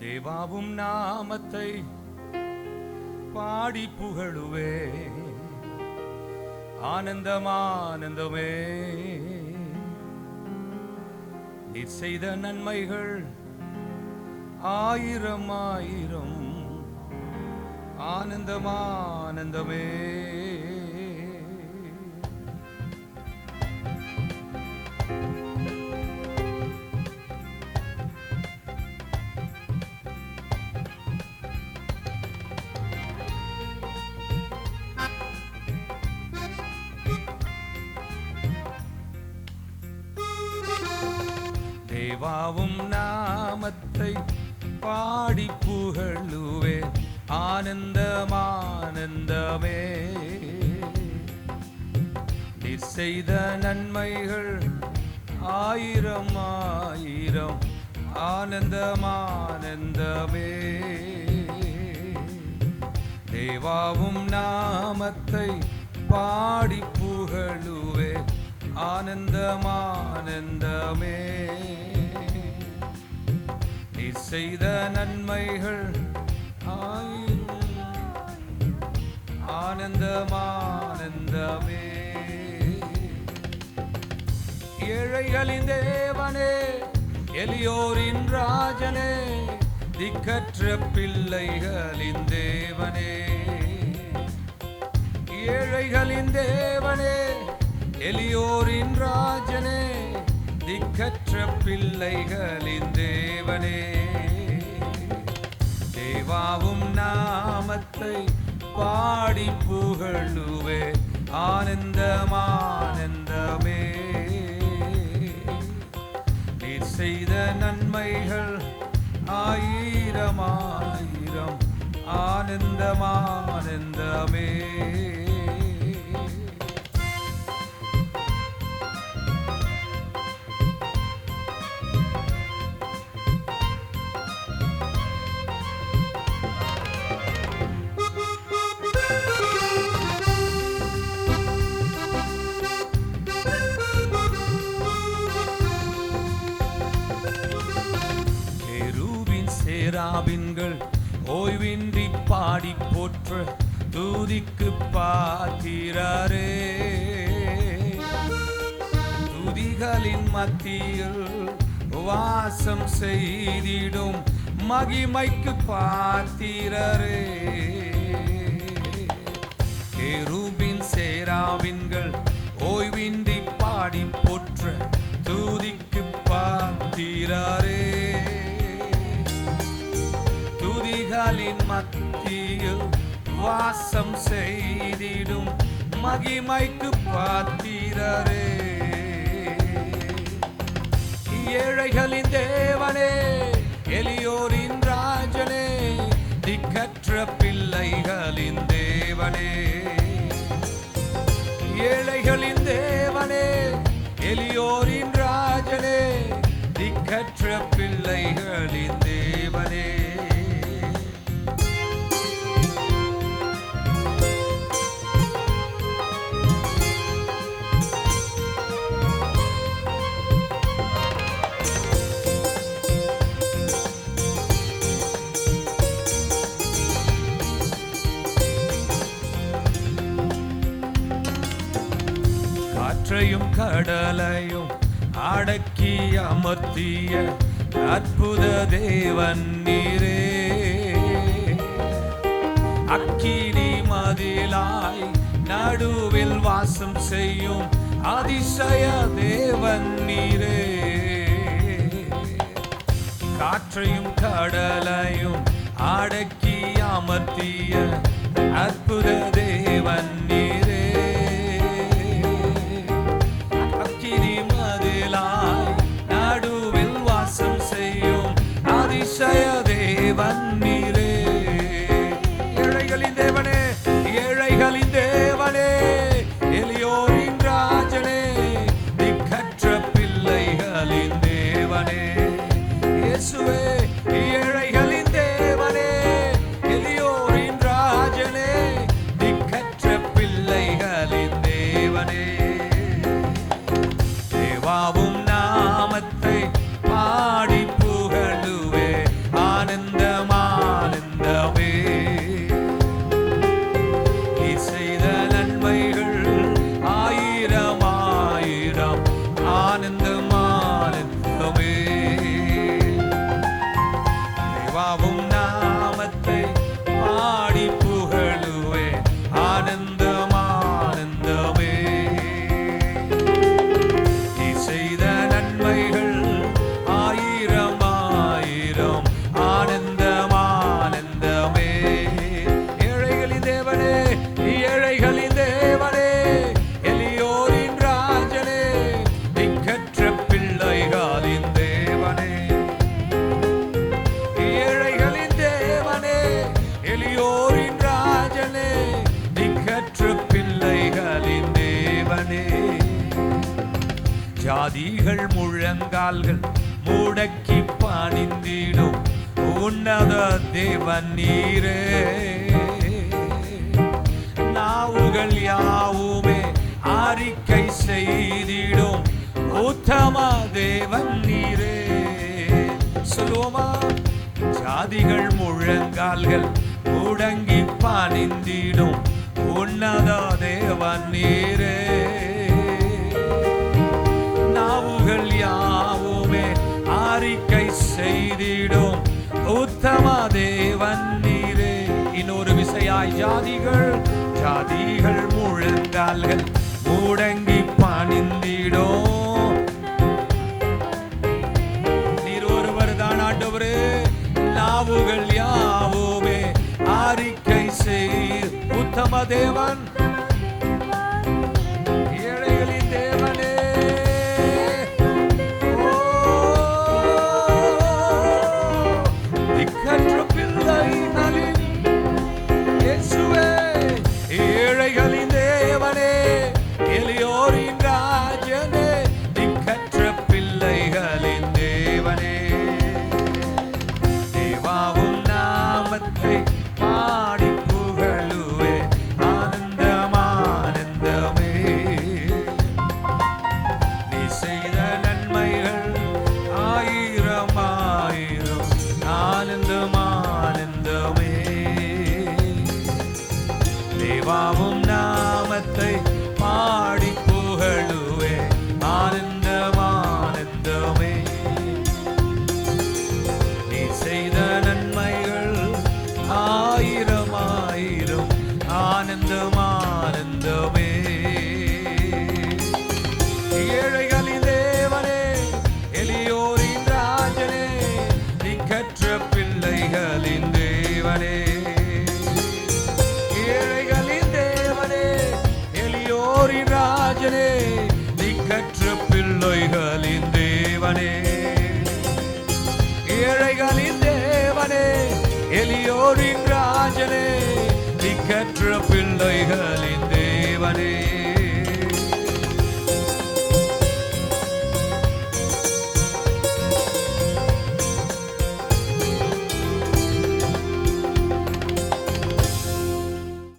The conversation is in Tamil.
தேவாவும் நாமத்தை பாடி புகழுவே. ஆனந்தமானந்தமே. நீர் செய்த நன்மைகள் ஆயிரம் ஆயிரம். ஆனந்தமானந்தமே. தேவாவும் நாமத்தை பாடி புகழுவே. ஆனந்தமானந்தமே. நீர் செய்த நன்மைகள் ஆயிரம் ஆயிரம் ஆனந்தமானந்தமே. தேவாவும் நாமத்தை பாடி புகழுவே. ஆனந்தமானந்தமே. செய்த நன்மைகள் ஆயிரம். ஆனந்தமானந்தமே. ஏழைகளின் தேவனே எளியோரின் ராஜனே திக்கற்ற பிள்ளைகளின் தேவனே. ஏழைகளின் தேவனே எளியோரின் ராஜனே திக்கற்ற பிள்ளைகளின் தேவனே. தேவாவும் நாமத்தை பாடி புகழுவே. ஆனந்தமானந்தமே. நீர் செய்த நன்மைகள் ஆயிரம் ஆயிரம். ஆனந்தமானந்தமே. சேராபின்கள் ஓய்வின்றி பாடி போற்ற தூதிக்கு பாத்திரரே துதிகளின் மத்தியில் வாசம் செய்திடும் மகிமைக்கு பாத்திரரே கேரூபின் சேராவின்கள் ஓய்வின்றி பாடி போற்ற தூதிக்கு பாத்திரரே மத்தியில் வாசம் செய்திடும் மகிமைக்கு பாத்திரரே. ஏழைகளின் தேவனே எளியோரின் ராஜனே திக்கற்ற பிள்ளைகளின் தேவனே. காற்றையும் கடலையும் அடக்கி அமர்த்திய அற்புத தேவன் நீரே. அக்கினி மதிலாய் நடுவில் வாசம் செய்யும் அதிசய தேவன் நீரே. காற்றையும் கடலையும் அடக்கி அமர்த்திய அற்புத தேவன் நீர். தேவன் ஜாதிகள் முழங்கால்கள் முடக்கி பணிந்திடும் உன்னத தேவன் நீரே. நாவுகள் யாவுமே அறிக்கை செய்திடும் உத்தம தேவன் நீரே. சொல்லுவோமா? ஜாதிகள் முழங்கால்கள் முடங்கி பணிந்திடும் உன்னத தேவன் நீரே. ஜாதிகள் முழங்கால்கள் முடங்கி பணிந்திடும் நீர் ஒருவர் தான் ஆண்டவரே நாவுகள் யாவுமே அறிக்கை செய். உத்தம தேவன் ஆனந்தம் ஆனந்தமே நீ செய்த நன்மைகள் ஆயிரம் ஆயிரம் ஆனந்தம் ஆனந்தமே தேவாவும் நாமத்தை ராஜனே திக்கற்ற பிள்ளைகளின் தேவனே.